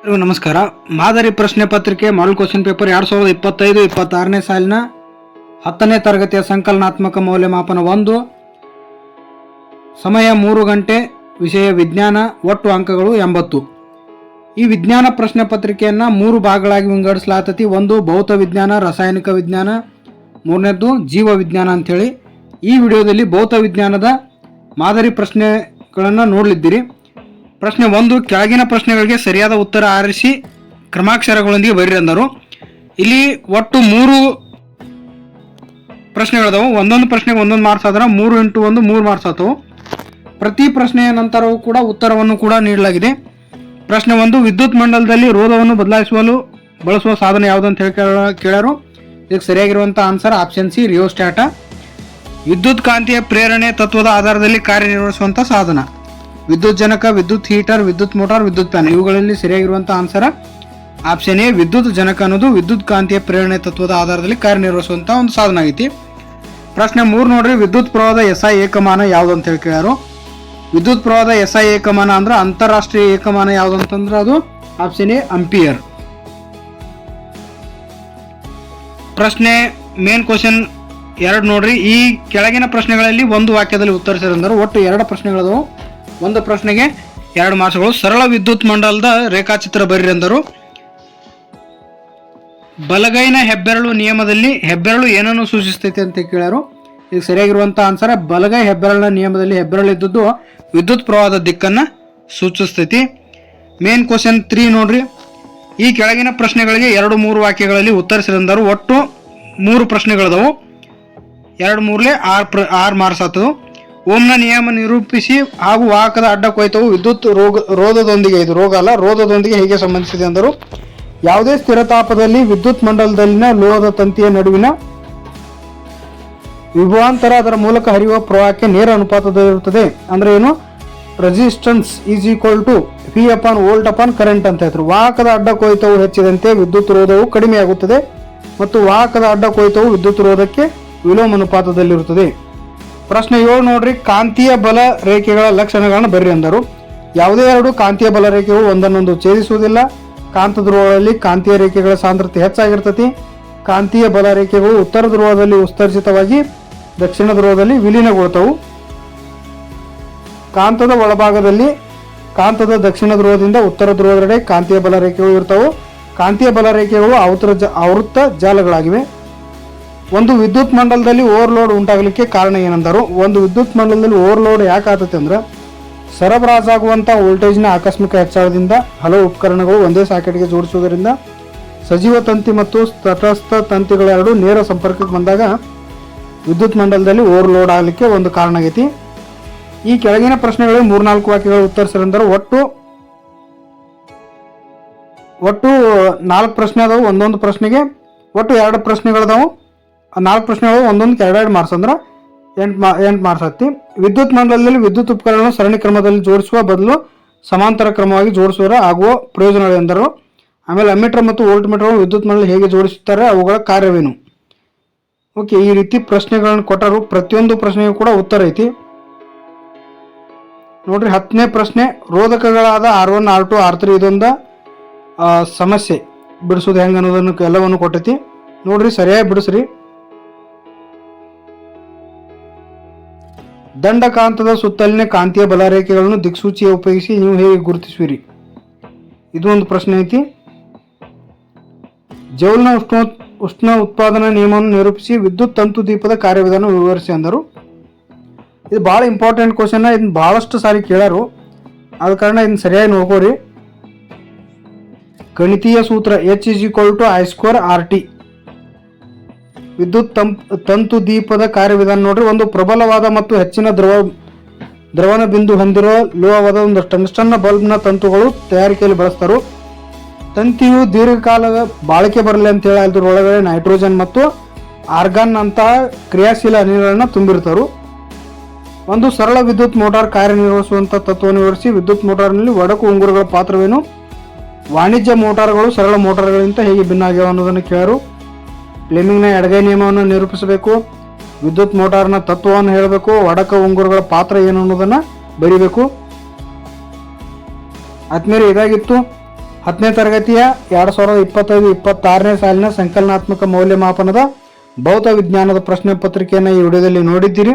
ಎಲ್ಲರಿಗೂ ನಮಸ್ಕಾರ. ಮಾದರಿ ಪ್ರಶ್ನೆ ಪತ್ರಿಕೆ ಮಾಡಲ್ ಕ್ವಶನ್ ಪೇಪರ್ ಎರಡು ಸಾವಿರದ ಇಪ್ಪತ್ತೈದು, ಇಪ್ಪತ್ತಾರನೇ ಸಾಲಿನ ಹತ್ತನೇ ತರಗತಿಯ ಸಂಕಲನಾತ್ಮಕ ಮೌಲ್ಯಮಾಪನ ಒಂದು. ಸಮಯ ಮೂರು ಗಂಟೆ, ವಿಷಯ ವಿಜ್ಞಾನ, ಒಟ್ಟು ಅಂಕಗಳು ಎಂಬತ್ತು. ಈ ವಿಜ್ಞಾನ ಪ್ರಶ್ನೆ ಪತ್ರಿಕೆಯನ್ನು ಮೂರು ಭಾಗಗಳಾಗಿ ವಿಂಗಡಿಸಲಾಗ್ತತಿ ಒಂದು, ಭೌತ ವಿಜ್ಞಾನ, ರಾಸಾಯನಿಕ ವಿಜ್ಞಾನ. ಮೂರನೇದ್ದು, ಜೀವ ವಿಜ್ಞಾನ ಅಂಥೇಳಿ. ಈ ವಿಡಿಯೋದಲ್ಲಿ ಭೌತ ವಿಜ್ಞಾನದ ಮಾದರಿ ಪ್ರಶ್ನೆಗಳನ್ನು ನೋಡಲಿದ್ದೀರಿ. ಪ್ರಶ್ನೆ ಒಂದು, ಕೆಳಗಿನ ಪ್ರಶ್ನೆಗಳಿಗೆ ಸರಿಯಾದ ಉತ್ತರ ಆರಿಸಿ ಕ್ರಮಾಕ್ಷರಗಳೊಂದಿಗೆ ಬರೀರಿ ಅಂದರು. ಇಲ್ಲಿ ಒಟ್ಟು ಮೂರು ಪ್ರಶ್ನೆಗಳಿದಾವೆ. ಒಂದೊಂದು ಪ್ರಶ್ನೆಗೆ ಒಂದೊಂದು ಮಾರ್ಕ್ಸ್ ಆದ್ರೆ, ಮೂರು ಇಂಟು ಒಂದು, ಮೂರು ಮಾರ್ಕ್ಸ್ ಆತವು. ಪ್ರತಿ ಪ್ರಶ್ನೆಯ ನಂತರವೂ ಕೂಡ ಉತ್ತರವನ್ನು ಕೂಡ ನೀಡಲಾಗಿದೆ. ಪ್ರಶ್ನೆ ಒಂದು, ವಿದ್ಯುತ್ ಮಂಡಲದಲ್ಲಿ ರೋಧವನ್ನು ಬದಲಾಯಿಸಲು ಬಳಸುವ ಸಾಧನ ಯಾವುದಂತ ಹೇಳಿ ಕೇಳ- ಕೇಳ್ಯಾರು. ಇದಕ್ಕೆ ಸರಿಯಾಗಿರುವಂಥ ಆನ್ಸರ್ ಆಪ್ಷನ್ ಸಿ ರಿಯೋಸ್ಟ್ಯಾಟ ವಿದ್ಯುತ್ ಕಾಂತಿಯ ಪ್ರೇರಣೆ ತತ್ವದ ಆಧಾರದಲ್ಲಿ ಕಾರ್ಯನಿರ್ವಹಿಸುವಂಥ ಸಾಧನ. ವಿದ್ಯುತ್ ಜನಕ ವಿದ್ಯುತ್ ಹೀಟರ್, ವಿದ್ಯುತ್ ಮೋಟಾರ್, ವಿದ್ಯುತ್ ಫ್ಯಾನ್ ಇವುಗಳಲ್ಲಿ ಸರಿಯಾಗಿರುವಂತಹ ಆನ್ಸರ್ ಆಪ್ಷನ್ ಎ ವಿದ್ಯುತ್ ಜನಕ ಅನ್ನೋದು ವಿದ್ಯುತ್ ಕಾಂತಿಯ ಪ್ರೇರಣೆ ತತ್ವದ ಆಧಾರದಲ್ಲಿ ಕಾರ್ಯನಿರ್ವಹಿಸುವಂಥ ಒಂದು ಸಾಧನ ಆಗೈತಿ. ಪ್ರಶ್ನೆ ಮೂರು ನೋಡ್ರಿ, ವಿದ್ಯುತ್ ಪ್ರವಾಹದ ಎಸ್ ಐ ಏಕಮಾನ ಯಾವುದು ಅಂತ ಹೇಳಿ ಕೇಳ್ಯಾರು. ವಿದ್ಯುತ್ ಪ್ರವಾಹದ ಐ ಏಕಮಾನ ಅಂದ್ರೆ ಅಂತಾರಾಷ್ಟ್ರೀಯ ಏಕಮಾನ ಯಾವುದು ಅಂತಂದ್ರೆ ಅದು ಆಪ್ಷನ್ ಎ, ಅಂಪಿಯರ್. ಪ್ರಶ್ನೆ ಮೇನ್ ಕ್ವಶನ್ ಎರಡು ನೋಡ್ರಿ, ಈ ಕೆಳಗಿನ ಪ್ರಶ್ನೆಗಳಲ್ಲಿ ಒಂದು ವಾಕ್ಯದಲ್ಲಿ ಉತ್ತರಿಸಿದ್ರೆ ಒಟ್ಟು ಎರಡು ಪ್ರಶ್ನೆಗಳದವು. ಒಂದು ಪ್ರಶ್ನೆಗೆ ಎರಡು ಮಾರ್ಕ್ಸ್ಗಳು ಸರಳ ವಿದ್ಯುತ್ ಮಂಡಲದ ರೇಖಾಚಿತ್ರ ಬರೀರಿ ಅಂದರು. ಬಲಗೈನ ಹೆಬ್ಬೆರಳು ನಿಯಮದಲ್ಲಿ ಹೆಬ್ಬೆರಳು ಏನನ್ನು ಸೂಚಿಸ್ತೈತೆ ಅಂತ ಕೇಳ್ಯಾರು. ಈಗ ಸರಿಯಾಗಿರುವಂಥ ಆನ್ಸರ್ ಬಲಗೈ ಹೆಬ್ಬೆರಳಿನ ನಿಯಮದಲ್ಲಿ ಹೆಬ್ಬೆರಳು ಇದ್ದದ್ದು ವಿದ್ಯುತ್ ಪ್ರವಾಹದ ದಿಕ್ಕನ್ನು ಸೂಚಿಸ್ತೈತಿ. ಮೇನ್ ಕ್ವಶನ್ ತ್ರೀ ನೋಡ್ರಿ. ಈ ಕೆಳಗಿನ ಪ್ರಶ್ನೆಗಳಿಗೆ ಎರಡು ಮೂರು ವಾಕ್ಯಗಳಲ್ಲಿ ಉತ್ತರಿಸಿದಂದರು ಒಟ್ಟು ಮೂರು ಪ್ರಶ್ನೆಗಳಿದವು. ಎರಡು ಮೂರಲೆ ಆರು ಪ್ರ ಆರು ಮಾರ್ಕ್ಸ್ ಆತವು ಓಮ್ನ ನಿಯಮ ನಿರೂಪಿಸಿ ಹಾಗೂ ವಾಹಕದ ಅಡ್ಡ ಕೊಯ್ತವು ವಿದ್ಯುತ್ ರೋಗ, ರೋಧದೊಂದಿಗೆ, ಇದು ರೋಗ ಅಲ್ಲ, ರೋಧದೊಂದಿಗೆ ಹೇಗೆ ಸಂಬಂಧಿಸಿದೆ ಅಂದರು. ಯಾವುದೇ ಸ್ಥಿರತಾಪದಲ್ಲಿ ವಿದ್ಯುತ್ ಮಂಡಲದಲ್ಲಿನ ಲೋಹದ ತಂತಿಯ ನಡುವಿನ ವಿಭವಾಂತರ ಅದರ ಮೂಲಕ ಹರಿಯುವ ಪ್ರವಾಹಕ್ಕೆ ನೇರ ಅನುಪಾತದಲ್ಲಿರುತ್ತದೆ. ಅಂದರೆ ಏನು? Resistance is equal to V upon volt upon current ಅಂತ ಹೇಳ್ತಾರೆ. ವಾಹಕದ ಅಡ್ಡ ಕೊಯ್ತವು ಹೆಚ್ಚಿದಂತೆ ವಿದ್ಯುತ್ ರೋಧವು ಕಡಿಮೆಯಾಗುತ್ತದೆ ಮತ್ತು ವಾಹಕದ ಅಡ್ಡ ಕೊಯ್ತವು ವಿದ್ಯುತ್ ರೋಧಕ್ಕೆ ವಿಲೋಮ ಅನುಪಾತದಲ್ಲಿರುತ್ತದೆ ಪ್ರಶ್ನೆ ಏಳು ನೋಡ್ರಿ, ಕಾಂತೀಯ ಬಲ ರೇಖೆಗಳ ಲಕ್ಷಣಗಳನ್ನು ಬರ್ರಿ ಅಂದರು. ಯಾವುದೇ ಎರಡು ಕಾಂತೀಯ ಬಲ ರೇಖೆಗಳು ಒಂದನ್ನೊಂದು ಛೇದಿಸುವುದಿಲ್ಲ. ಕಾಂತ ಧ್ರುವಗಳಲ್ಲಿ ಕಾಂತೀಯ ರೇಖೆಗಳ ಸಾಂದ್ರತೆ ಹೆಚ್ಚಾಗಿರ್ತತಿ. ಕಾಂತೀಯ ಬಲ ರೇಖೆಗಳು ಉತ್ತರ ಧ್ರುವದಲ್ಲಿ ಉಸ್ತರ್ಜಿತವಾಗಿ ದಕ್ಷಿಣ ಧ್ರುವದಲ್ಲಿ ವಿಲೀನಗೊಳ್ತವು. ಕಾಂತದ ಒಳಭಾಗದಲ್ಲಿ ಕಾಂತದ ದಕ್ಷಿಣ ಧ್ರುವದಿಂದ ಉತ್ತರ ಧ್ರುವದೆಡೆ ಕಾಂತೀಯ ಬಲ ರೇಖೆಗಳು ಇರ್ತವು. ಕಾಂತೀಯ ಬಲ ರೇಖೆಗಳು ಆವೃತ ಜ ಆವೃತ್ತ ಜಾಲಗಳಾಗಿವೆ. ಒಂದು ವಿದ್ಯುತ್ ಮಂಡಲದಲ್ಲಿ ಓವರ್ಲೋಡ್ ಉಂಟಾಗಲಿಕ್ಕೆ ಕಾರಣ ಏನಂದರು? ಒಂದು ವಿದ್ಯುತ್ ಮಂಡಲದಲ್ಲಿ ಓವರ್ಲೋಡ್ ಯಾಕೆ ಆಗುತ್ತೆ ಅಂದ್ರೆ ಸರಬರಾಜಾಗುವಂಥ ವೋಲ್ಟೇಜ್ನ ಆಕಸ್ಮಿಕ ಹೆಚ್ಚಳದಿಂದ ಹಲವು ಉಪಕರಣಗಳು ಒಂದೇ ಸಾಕೆಟ್ಗೆ ಜೋಡಿಸುವುದರಿಂದ ಸಜೀವ ತಂತಿ ಮತ್ತು ತಟಸ್ಥ ತಂತಿಗಳೆರಡು ನೇರ ಸಂಪರ್ಕಕ್ಕೆ ಬಂದಾಗ ವಿದ್ಯುತ್ ಮಂಡಲದಲ್ಲಿ ಓವರ್ಲೋಡ್ ಆಗಲಿಕ್ಕೆ ಒಂದು ಕಾರಣ ಆಗೈತಿ. ಈ ಕೆಳಗಿನ ಪ್ರಶ್ನೆಗಳಿಗೆ ಮೂರ್ನಾಲ್ಕು ವಾಕ್ಯಗಳು ಉತ್ತರಿಸಿರಂದ್ರೆ ಒಟ್ಟು ಒಟ್ಟು ನಾಲ್ಕು ಪ್ರಶ್ನೆ ಅದಾವು. ಒಂದೊಂದು ಪ್ರಶ್ನೆಗೆ ಒಟ್ಟು ಎರಡು ಪ್ರಶ್ನೆಗಳದಾವು. ನಾಲ್ಕು ಪ್ರಶ್ನೆಗಳು ಒಂದೊಂದು ಎರಡೆರಡು ಮಾರ್ಕ್ಸ್ ಅಂದ್ರೆ ಎಂಟು ಮಾ, ಎಂಟು ಮಾರ್ಕ್ಸ್ ಹತ್ತಿ ವಿದ್ಯುತ್ ಮಂಡಲದಲ್ಲಿ ವಿದ್ಯುತ್ ಉಪಕರಣ ಸರಣಿ ಕ್ರಮದಲ್ಲಿ ಜೋಡಿಸುವ ಬದಲು ಸಮಾಂತರ ಕ್ರಮವಾಗಿ ಜೋಡಿಸುವರ ಆಗುವ ಪ್ರಯೋಜನಗಳೆಂದರು ಆಮೇಲೆ ಅಮೀಟರ್ ಮತ್ತು ವೋಲ್ಟ್ ಮೀಟರ್ ವಿದ್ಯುತ್ ಮಂಡಲ ಹೇಗೆ ಜೋಡಿಸುತ್ತಾರೆ, ಅವುಗಳ ಕಾರ್ಯವೇನು? ಓಕೆ ಈ ರೀತಿ ಪ್ರಶ್ನೆಗಳನ್ನು ಕೊಟ್ಟರು ಪ್ರತಿಯೊಂದು ಪ್ರಶ್ನೆಗೂ ಕೂಡ ಉತ್ತರ ಐತಿ. ನೋಡ್ರಿ, ಹತ್ತನೇ ಪ್ರಶ್ನೆ, ರೋಧಕಗಳಾದ R one R two R three ಇದೊಂದು ಸಮಸ್ಯೆ. ಬಿಡಿಸೋದು ಹೆಂಗೆ ಅನ್ನೋದನ್ನು ಎಲ್ಲವನ್ನು ಕೊಟ್ಟೈತಿ. ನೋಡ್ರಿ, ಸರಿಯಾಗಿ ಬಿಡಿಸ್ರಿ. ದಂಡಕಾಂತದ ಸುತ್ತಲಿನ ಕಾಂತೀಯ ಬಲರೇಖೆಗಳನ್ನು ದಿಕ್ಸೂಚಿಯ ಉಪಯೋಗಿಸಿ ನೀವು ಹೇಗೆ ಗುರುತಿಸುವಿರಿ? ಇದು ಒಂದು ಪ್ರಶ್ನೆ ಐತಿ. ಜೌಲ್ನ ಉಷ್ಣ ಉಷ್ಣ ಉತ್ಪಾದನಾ ನಿಯಮವನ್ನು ನಿರೂಪಿಸಿ ವಿದ್ಯುತ್ ತಂತು ದೀಪದ ಕಾರ್ಯವಿಧಾನ ವಿವರಿಸಿ ಅಂದರು. ಇದು ಭಾಳ ಇಂಪಾರ್ಟೆಂಟ್ ಕ್ವಶನ್ ಇದನ್ನ ಭಾಳಷ್ಟು ಸಾರಿ ಕೇಳ್ಯಾರು ಆದ ಕಾರಣ ಇದನ್ನ ಸರಿಯಾಗಿ ನೋಡ್ಕೋರಿ ಗಣಿತೀಯ ಸೂತ್ರ H is equal to I square R T ವಿದ್ಯುತ್ ತಂತು ದೀಪದ ಕಾರ್ಯವಿಧಾನ ನೋಡ್ರಿ, ಒಂದು ಪ್ರಬಲವಾದ ಮತ್ತು ಹೆಚ್ಚಿನ ದ್ರವ ದ್ರವನ ಬಿಂದು ಹೊಂದಿರೋ ಲೋಹವಾದ ಒಂದು ಟಂಗ್ಸ್ಟನ್ನ ಬಲ್ಬ್ನ ತಂತುಗಳು ತಯಾರಿಕೆಯಲ್ಲಿ ಬಳಸ್ತಾರೆ. ತಂತಿಯು ದೀರ್ಘಕಾಲದ ಬಾಳಿಕೆ ಬರಲಿ ಅಂತ ಹೇಳಿ ಅದ್ರ ಒಳಗಡೆ ನೈಟ್ರೋಜನ್ ಮತ್ತು ಆರ್ಗಾನ್ ಅಂತಹ ಕ್ರಿಯಾಶೀಲ ಅನಿಲಗಳನ್ನು ತುಂಬಿರ್ತಾರೆ. ಒಂದು ಸರಳ ವಿದ್ಯುತ್ ಮೋಟಾರ್ ಕಾರ್ಯನಿರ್ವಹಿಸುವಂಥ ತತ್ವವನ್ನು ವಿವರಿಸಿ, ವಿದ್ಯುತ್ ಮೋಟಾರ್ನಲ್ಲಿ ಒಡಕು ಉಂಗುರಗಳ ಪಾತ್ರವೇನು? ವಾಣಿಜ್ಯ ಮೋಟಾರ್ಗಳು ಸರಳ ಮೋಟಾರ್ಗಳಿಗಿಂತ ಹೇಗೆ ಭಿನ್ನ ಆಗ್ಯಾವ ಅನ್ನೋದನ್ನು ಕೇಳರು. ಫ್ಲೇಮಿಂಗ್ನ ಎಡಗೈ ನಿಯಮವನ್ನು ನಿರೂಪಿಸಬೇಕು. ವಿದ್ಯುತ್ ಮೋಟಾರ್ನ ತತ್ವವನ್ನು ಹೇಳಬೇಕು. ಒಡಕ ಉಂಗುರಗಳ ಪಾತ್ರ ಏನು ಅನ್ನೋದನ್ನು ಬರೀಬೇಕು. ಆತ್ಮೀಯರು ಇದಾಗಿತ್ತು. ಹತ್ತನೇ ತರಗತಿಯ ಎರಡು ಸಾವಿರದ ಇಪ್ಪತ್ತೈದು, ಇಪ್ಪತ್ತಾರನೇ ಸಾಲಿನ ಸಂಕಲನಾತ್ಮಕ ಮೌಲ್ಯಮಾಪನದ ಭೌತ ವಿಜ್ಞಾನದ ಪ್ರಶ್ನೆ ಪತ್ರಿಕೆಯನ್ನು ಈ ವಿಡಿಯೋದಲ್ಲಿ ನೋಡಿದ್ದೀರಿ.